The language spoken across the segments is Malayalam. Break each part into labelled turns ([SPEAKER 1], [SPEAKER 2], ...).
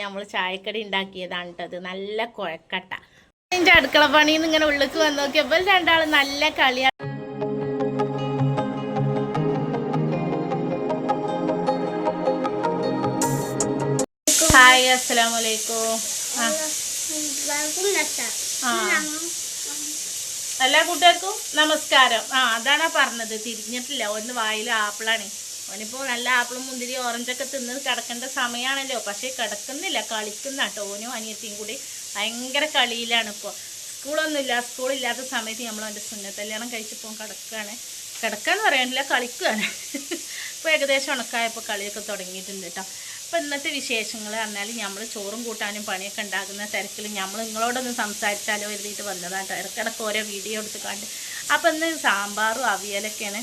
[SPEAKER 1] നമ്മൾ ചായക്കടി ഉണ്ടാക്കിയതാണ് കേട്ടത് നല്ല കുഴക്കട്ട. എന്റെ അടുക്കള പണിയിൽ നിന്ന് ഇങ്ങനെ ഉള്ളിക്ക് വന്ന് നോക്കിയപ്പോൾ രണ്ടാളും നല്ല കളിയാ ഹായ് അസ്സലാമു അലൈക്കും എല്ലാ കൂട്ടുകാർക്കും നമസ്കാരം. ആ അതാണ് പറഞ്ഞത്. തിരിഞ്ഞിട്ടില്ല. ഒന്ന് വായിൽ ആപ്പിളാണ്. ഓനിപ്പോൾ നല്ല ആപ്പിളും മുന്തിരി ഓറഞ്ചൊക്കെ തിന്ന് കിടക്കേണ്ട സമയമാണല്ലോ പക്ഷേ കിടക്കുന്നില്ല കളിക്കുന്ന കേട്ടോ ഓനും അനിയത്തിയും കൂടി ഭയങ്കര കളിയിലാണ് ഇപ്പോൾ സ്കൂളൊന്നുമില്ല സ്കൂളില്ലാത്ത സമയത്ത് നമ്മൾ അവന്റെ സുന്നത്തല്യാണം കഴിച്ചപ്പോൾ കിടക്കുകയാണ് കിടക്കാന്ന് പറയാനില്ല കളിക്കുകയാണ് ഇപ്പോൾ ഏകദേശം ഉണക്കായപ്പോൾ കളിയൊക്കെ തുടങ്ങിയിട്ടുണ്ട് കേട്ടോ അപ്പോൾ ഇന്നത്തെ വിശേഷങ്ങൾ പറഞ്ഞാൽ നമ്മൾ ചോറും കൂട്ടാനും പണിയൊക്കെ ഉണ്ടാകുന്ന തിരക്കിൽ നമ്മൾ നിങ്ങളോടൊന്ന് സംസാരിച്ചാലോ എഴുതിയിട്ട് വന്നതാണ് കേട്ടോ ഇടക്കിടക്ക് ഓരോ വീഡിയോ എടുത്ത് കണ്ട്. അപ്പോൾ ഇന്ന് സാമ്പാറും അവിയലൊക്കെയാണ്.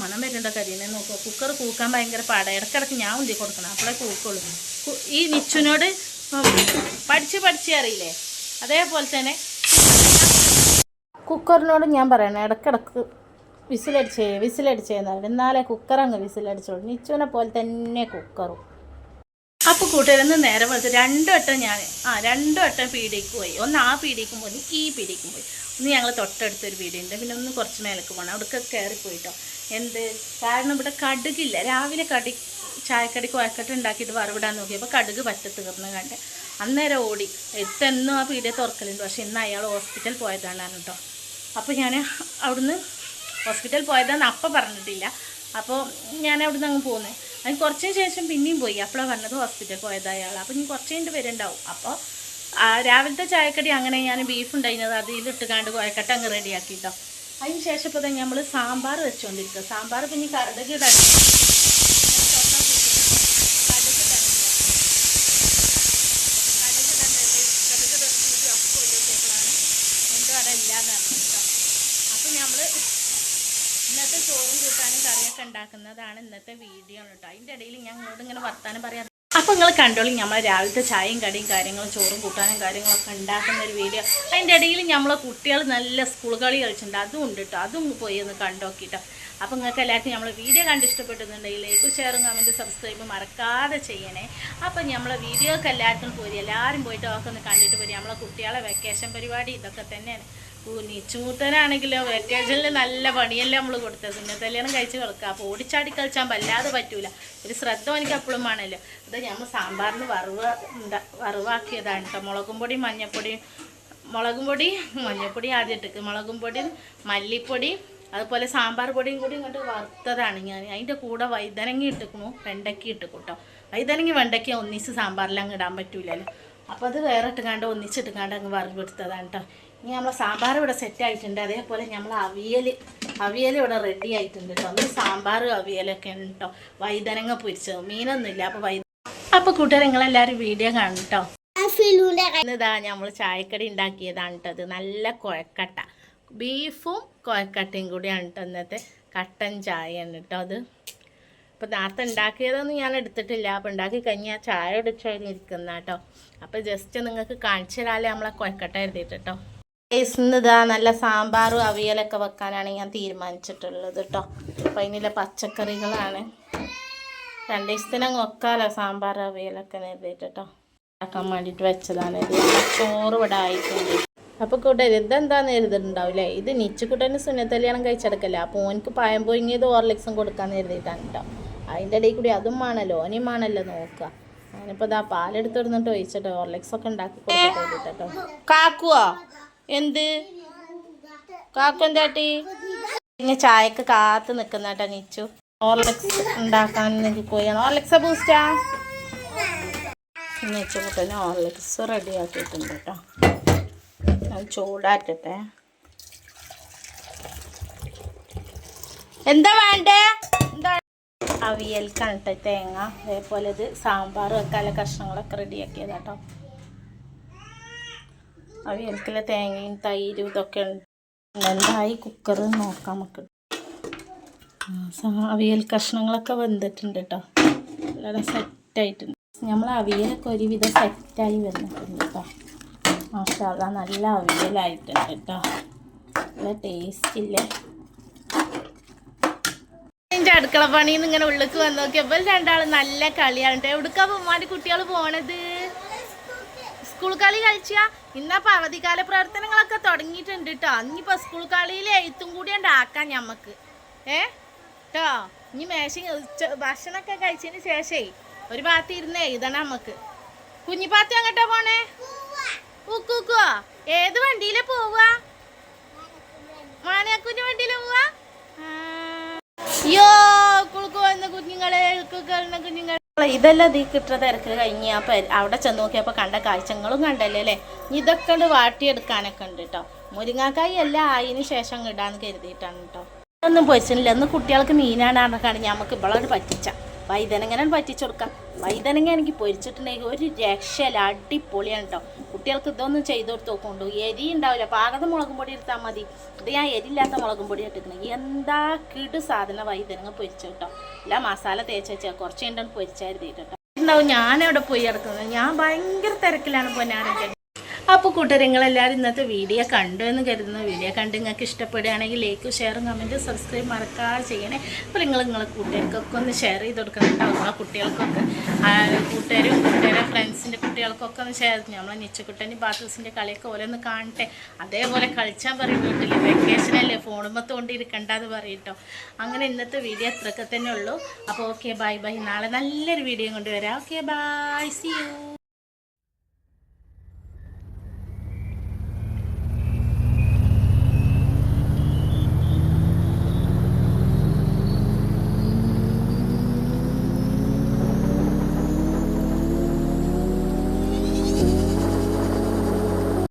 [SPEAKER 1] മണം വരുന്നുണ്ടോ കരിനെ നോക്കുക കുക്കർ കൂക്കാൻ ഭയങ്കര പാടാണ് ഇടക്കിടക്ക് ഞാൻ ഉന്തി കൊടുക്കണം. അപ്പോഴേ കൂക്കുള്ളൂ. ഈ നിച്ചുനോട് പഠിച്ച് പഠിച്ച് അറിയില്ലേ? അതേപോലെ തന്നെ കുക്കറിനോട് ഞാൻ പറയണേ ഇടക്കിടക്ക് വിസിലടിച്ചേ വിസിലടിച്ചേന്ന് എന്നാലേ കുക്കർ അങ്ങ് വിസിലടിച്ചോളൂ. നിച്ചുവിനെ പോലെ തന്നെ കുക്കറും. അപ്പോൾ കൂട്ടുകാരെന്ന് നേരെ വെളുത്ത് രണ്ടു വട്ടം ഞാൻ ആ രണ്ടു വട്ടം പീടിക്ക് പോയി. ഒന്ന് ആ പീടിക്കും പോയി ഈ പീടിക്കും പോയി. ഒന്ന് ഞങ്ങൾ തൊട്ടടുത്തൊരു ഉണ്ട് പിന്നെ ഒന്ന് കുറച്ച് മേലേക്ക് പോകണം കയറി പോയിട്ടോ എന്ത്? കാരണം ഇവിടെ കടുകില്ല. രാവിലെ കടി ചായക്കടിക്ക് വഴക്കട്ട് ഉണ്ടാക്കിയിട്ട് വറവിടാൻ നോക്കിയപ്പോൾ കടുക് പറ്റ തീർന്ന് കണ്ട് അന്നേരം ഓടി. എത്തെന്നും ആ പീടിയെ തുറക്കലുണ്ട്. പക്ഷെ ഇന്ന് അയാൾ ഹോസ്പിറ്റൽ പോയതാണ് കേട്ടോ. അപ്പോൾ ഞാൻ അവിടുന്ന് ഹോസ്പിറ്റൽ പോയതാന്ന് അപ്പം പറഞ്ഞിട്ടില്ല. അപ്പോൾ ഞാൻ അവിടുന്ന് അങ്ങ് പോകുന്നത് അതിന് കുറച്ചിന് ശേഷം പിന്നെയും പോയി. അപ്പോഴാണ് വന്നത് ഹോസ്പിറ്റൽ പോയത് അയാൾ അപ്പം ഇനി കുറച്ച് കഴിഞ്ഞിട്ട് വരുന്നുണ്ടാവും അപ്പോൾ രാവിലത്തെ ചായക്കടി അങ്ങനെ ഞാൻ ബീഫ് ഉണ്ടായിരുന്നത് അതിലിട്ട് കണ്ട് കുഴക്കട്ട അങ്ങ് റെഡിയാക്കിട്ടോ അതിന് ശേഷം ഇപ്പോൾ തന്നെ നമ്മൾ സാമ്പാർ വെച്ചുകൊണ്ടിരിക്കുക സാമ്പാർ പിന്നെ ഈ കടുക് ഇടാൻ അപ്പോൾ നമ്മൾ ഇന്നത്തെ ചോറും കൂട്ടാനും കറിയൊക്കെ ഉണ്ടാക്കുന്നതാണ് ഇന്നത്തെ വീഡിയോ കേട്ടോ. അതിന്റെ ഇടയിൽ ഞാൻ ഇങ്ങോട്ട് ഇങ്ങനെ വർത്താനം പറയാം. അപ്പോൾ നിങ്ങൾ കണ്ടോളി നമ്മൾ രാവിലത്തെ ചായയും കടിയും കാര്യങ്ങളും ചോറും കൂട്ടാനും കാര്യങ്ങളൊക്കെ ഉണ്ടാക്കുന്ന ഒരു വീഡിയോ. അതിന്റെ ഇടയിൽ നമ്മളെ കുട്ടികൾ നല്ല സ്കൂൾ കളി കളിച്ചിട്ടുണ്ട്. അതും ഉണ്ട് കേട്ടോ. അതും പോയി ഒന്ന് കണ്ടോക്കിട്ടോ. അപ്പോൾ നിങ്ങൾക്ക് എല്ലാവർക്കും നമ്മൾ വീഡിയോ കണ്ട് ഇഷ്ടപ്പെട്ടുന്നുണ്ടെങ്കിൽ ലൈക്ക് ഷെയറും കമന്റ് സബ്സ്ക്രൈബ് മറക്കാതെ ചെയ്യണേ. അപ്പോൾ നമ്മളെ വീഡിയോക്ക് എല്ലാവർക്കും പോയി എല്ലാവരും പോയിട്ട് ഒക്കെ ഒന്ന് കണ്ടിട്ട് പോയി നമ്മളെ കുട്ടികളെ വെക്കേഷൻ പരിപാടി ഇതൊക്കെ തന്നെയാണ്. നീച്ചുമൂത്തനാണെങ്കിലോ വെക്കേഷനിൽ നല്ല പണിയല്ലേ നമ്മൾ കൊടുത്തത്. കല്യാണം കഴിച്ച് കിടക്കുക അപ്പോൾ ഓടിച്ചാടി കളിച്ചാൽ വല്ലാതെ പറ്റൂല. ഒരു ശ്രദ്ധ എനിക്ക് എപ്പോഴും വേണമല്ലോ. അത് ഞമ്മ സാമ്പാറിന് വറവ് വറവാക്കിയതാണ് കേട്ടോ മുളകും പൊടി മഞ്ഞപ്പൊടി മുളകും പൊടി മഞ്ഞപ്പൊടി ആദ്യം ഇട്ടിക്ക് മുളകും പൊടി മല്ലിപ്പൊടി അതുപോലെ സാമ്പാർ പൊടിയും കൂടി ഇങ്ങോട്ട് വറുത്തതാണ് ഞാൻ. അതിന്റെ കൂടെ വൈതനങ്ങി ഇട്ടിക്കണു വെണ്ടയ്ക്ക ഇട്ടിക്കും കേട്ടോ വൈതനങ്ങി വെണ്ടയ്ക്ക ഒന്നിച്ച് സാമ്പാറിൽ അങ്ങ് ഇടാൻ പറ്റൂലല്ലോ. അപ്പോൾ അത് വേറെ ഇട്ടുകാണ്ട് ഒന്നിച്ചിട്ടുകാണ്ട് അങ്ങ് വറവെടുത്തതാണ് കേട്ടോ ഇനി നമ്മൾ സാമ്പാർ ഇവിടെ സെറ്റ് ആയിട്ടുണ്ട്. അതേപോലെ നമ്മൾ അവിയൽ അവിയൽ ഇവിടെ റെഡി ആയിട്ടുണ്ട് കേട്ടോ ഒന്ന് സാമ്പാർ അവിയലൊക്കെ ഉണ്ട് കേട്ടോ വൈതനങ്ങ പൊരിച്ചത് മീനൊന്നുമില്ല അപ്പോൾ വൈ അപ്പോൾ കൂട്ടുകാർ നിങ്ങളെല്ലാവരും വീഡിയോ കാണും കേട്ടോ ഇതാ നമ്മൾ ചായക്കടി ഉണ്ടാക്കിയതാണ് കേട്ടത് നല്ല കുഴക്കട്ട. ബീഫും കുഴക്കട്ടയും കൂടിയാണ് കേട്ടോ ഇന്നത്തെ കട്ടൻ ചായയാണ് കേട്ടോ അത്. അപ്പോൾ നേരത്തെ ഉണ്ടാക്കിയതൊന്നും ഞാൻ എടുത്തിട്ടില്ല. അപ്പോൾ ഉണ്ടാക്കി കഴിഞ്ഞാൽ ചായ അടിച്ചതിൽ ഇരിക്കുന്ന കേട്ടോ അപ്പോൾ ജസ്റ്റ് നിങ്ങൾക്ക് കാണിച്ചു തരാല്ലേ നമ്മളെ കുഴക്കട്ട എഴുതിയിട്ട് കേട്ടോ ഇതാ നല്ല സാമ്പാറും അവിയലൊക്കെ വെക്കാനാണ് ഞാൻ തീരുമാനിച്ചിട്ടുള്ളത് കേട്ടോ. അപ്പോൾ അതിനുള്ള പച്ചക്കറികളാണ്. രണ്ട് ദിവസത്തിനങ്ങ് വെക്കാമല്ലോ സാമ്പാർ അവിയലൊക്കെ എഴുതിയിട്ട് കേട്ടോ. ആക്കാൻ വേണ്ടിയിട്ട് വെച്ചതാണ്. ചോറ് ഇവിടെ ആയിട്ടുണ്ട്. അപ്പോൾ കൂട്ടർ ഇതെന്താന്ന് എഴുതിയിട്ടുണ്ടാവില്ലേ ഇത് നിച്ചുക്കുട്ടന് സുന്നത്തല്യാണം കഴിച്ചെടുക്കല്ല? അപ്പോൾ ഓനിക്ക് പായം പൊങ്ങിയത് ഓർലിക്സും കൊടുക്കാമെന്ന് എഴുതിയിട്ടാണ് കേട്ടോ. അതിന്റെ ഇടയിൽ കൂടി അതും വേണമല്ലോ ഓനെയും വേണമല്ലോ നോക്കുക. ഞാനിപ്പോൾ ഇതാ പാലെടുത്തിരുന്നിട്ട് ഒഴിച്ചിട്ട് ഓർലിക്സ് ഒക്കെ ഉണ്ടാക്കി കൊടുത്തിട്ട് കേട്ടോ. കാക്കുവോ? എന്ത്? കാക്കെന്താട്ടി? പിന്നെ ചായക്ക് കാത്ത് നിൽക്കുന്ന കേട്ടോ നിച്ചു. ഓർലക്സ് ഉണ്ടാക്കാൻ എനിക്ക് പോയാണ്. ഓർലക്സ ബൂസ്റ്റാ നെച്ചുകുട്ടന് ഓർലക്സ് റെഡി ആക്കിയിട്ടുണ്ട് കേട്ടോ. ഞാൻ ചൂടാറ്റട്ടെ. എന്താ വേണ്ടേ? എന്താ? അവിയൽക്കാണ് കേട്ടോ തേങ്ങ. അതേപോലെ ഇത് സാമ്പാർ വെക്കാനുള്ള കഷ്ണങ്ങളൊക്കെ റെഡിയാക്കിയത് കേട്ടോ അവിയൽക്കുള്ള തേങ്ങയും തൈരും ഇതൊക്കെ ഉണ്ട്. കുക്കർ നോക്കാം നമുക്ക്. അവിയൽ കഷ്ണങ്ങളൊക്കെ വെന്തിട്ടുണ്ട് കേട്ടോ വളരെ സെറ്റായിട്ടുണ്ട് നമ്മൾ അവിയലൊക്കെ ഒരുവിധം സെറ്റായി വന്നിട്ടുണ്ട് കേട്ടോ മാഷാല്ല നല്ല അവിയലായിട്ടുണ്ട് കേട്ടോ നല്ല ടേസ്റ്റ് ഇല്ലേ? എന്റെ അടുക്കള പണിന്ന് ഇങ്ങനെ ഉള്ളിലേക്ക് വന്ന് നോക്കിയപ്പോൾ രണ്ടാൾ നല്ല കളിയാണ് ട്ടോ. എവിടുക്കാ ഉമ്മാന്റെ കുട്ടികൾ പോണത്? സ്കൂൾ കളി കഴിച്ച ഇന്നപ്പോ അവധിക്കാല പ്രവർത്തനങ്ങളൊക്കെ തുടങ്ങിയിട്ടുണ്ട് കേട്ടോ ഇനിയിപ്പോ സ്കൂൾ കളിയിൽ എഴുത്തും കൂടി ഉണ്ടാക്കാം ഞമ്മക്ക്. ഏ? കേട്ടോ ഇനി മേശ ഭക്ഷണമൊക്കെ കഴിച്ചതിന് ശേഷേ ഒരു ഭാഗത്ത് ഇരുന്ന് എഴുതണം നമുക്ക് കുഞ്ഞിപ്പാത്തി അങ്ങോട്ടാ പോണേ? ഉക്കുക്കുവാ ഏത് വണ്ടിയിലാ പോവാ മാനക്കുഞ്ഞു വണ്ടിയിലാ പോവാ യോ കുളുക്കു വന്ന കുഞ്ഞുങ്ങളെ കുഞ്ഞുങ്ങൾ ഇതെല്ലാം ഇതിൽ കിട്ടുന്ന തിരക്ക് കഴിഞ്ഞ് അവിടെ ചെന്ന് നോക്കിയപ്പോൾ കണ്ട കാഴ്ചകളും കണ്ടല്ലേ അല്ലേ? ഇതൊക്കെ വാട്ടിയെടുക്കാനൊക്കെ ഉണ്ട് കേട്ടോ മുരിങ്ങാക്കായി എല്ലാം ആയതിന് ശേഷം ഇടാന്ന് കരുതിയിട്ടാണ് കേട്ടോ ഒന്നും പൊരിച്ചില്ല ഒന്ന് കുട്ടികൾക്ക് മീനാണ് പറഞ്ഞാണ് നമുക്ക് ഇവളോട് പറ്റിച്ച വൈതനങ്ങനെ പറ്റിച്ചു കൊടുക്കാം. വൈതനങ്ങ എനിക്ക് പൊരിച്ചിട്ടുണ്ടെങ്കിൽ ഒരു രക്ഷയില്ല. അടിപൊളിയാണ് കേട്ടോ കുട്ടികൾക്ക് ഇതൊന്നും ചെയ്ത് കൊടുത്ത് നോക്കൊണ്ടു. എരി ഉണ്ടാവില്ല. പാകത മുളകും പൊടി എടുത്താൽ മതി. ഇത് ഞാൻ എരില്ലാത്ത മുളകും പൊടി ഇട്ടിരിക്കുന്നത് എന്താ കിടു സാധനം വൈതനങ്ങ പൊരിച്ചു കേട്ടോ എല്ലാ മസാല തേച്ച് വെച്ചാൽ കുറച്ച് കഴിഞ്ഞിട്ടാണ് പൊരിച്ചായിരുന്നു കേട്ടോ ഉണ്ടാവും ഞാനവിടെ പോയി കിടക്കുന്നത്. ഞാൻ ഭയങ്കര തിരക്കിലാണ് പൊന്നാരൊക്കെ അപ്പോൾ കൂട്ടരങ്ങളെല്ലാവരും ഇന്നത്തെ വീഡിയോ കണ്ടു എന്ന് കരുതുന്നു. വീഡിയോ കണ്ട് നിങ്ങൾക്ക് ഇഷ്ടപ്പെടുകയാണെങ്കിൽ ലൈക്ക് ഷെയറും കമന്റും സബ്സ്ക്രൈബ് മറക്കാതെ ചെയ്യണേ. അപ്പോൾ നിങ്ങൾ നിങ്ങളെ കൂട്ടുകാർക്കൊക്കെ ഒന്ന് ഷെയർ ചെയ്ത് കൊടുക്കണം കേട്ടോ. നമ്മളെ കുട്ടികൾക്കൊക്കെ. കൂട്ടുകാരും കൂട്ടുകാരെ ഫ്രണ്ട്സിന്റെ കുട്ടികൾക്കൊക്കെ ഒന്ന് ഷെയർ ചെയ്യും. നമ്മളെ നിച്ചക്കുട്ടന്റെ ബാത്തൂസിന്റെ കളിയൊക്കെ ഓരോ ഒന്ന് കാണട്ടെ. അതേപോലെ കളിച്ചാൽ പറയും വീട്ടിൽ വെക്കേഷനല്ലേ ഫോണുമ്പത്ത് കൊണ്ടിരിക്കണ്ടെന്ന് പറയട്ടോ അങ്ങനെ ഇന്നത്തെ വീഡിയോ അത്രയൊക്കെ തന്നെ ഉള്ളൂ. അപ്പോൾ ഓക്കെ ബൈ ബൈ നാളെ നല്ലൊരു വീഡിയോ കൊണ്ടുവരാം ഓക്കെ ബൈ സി യു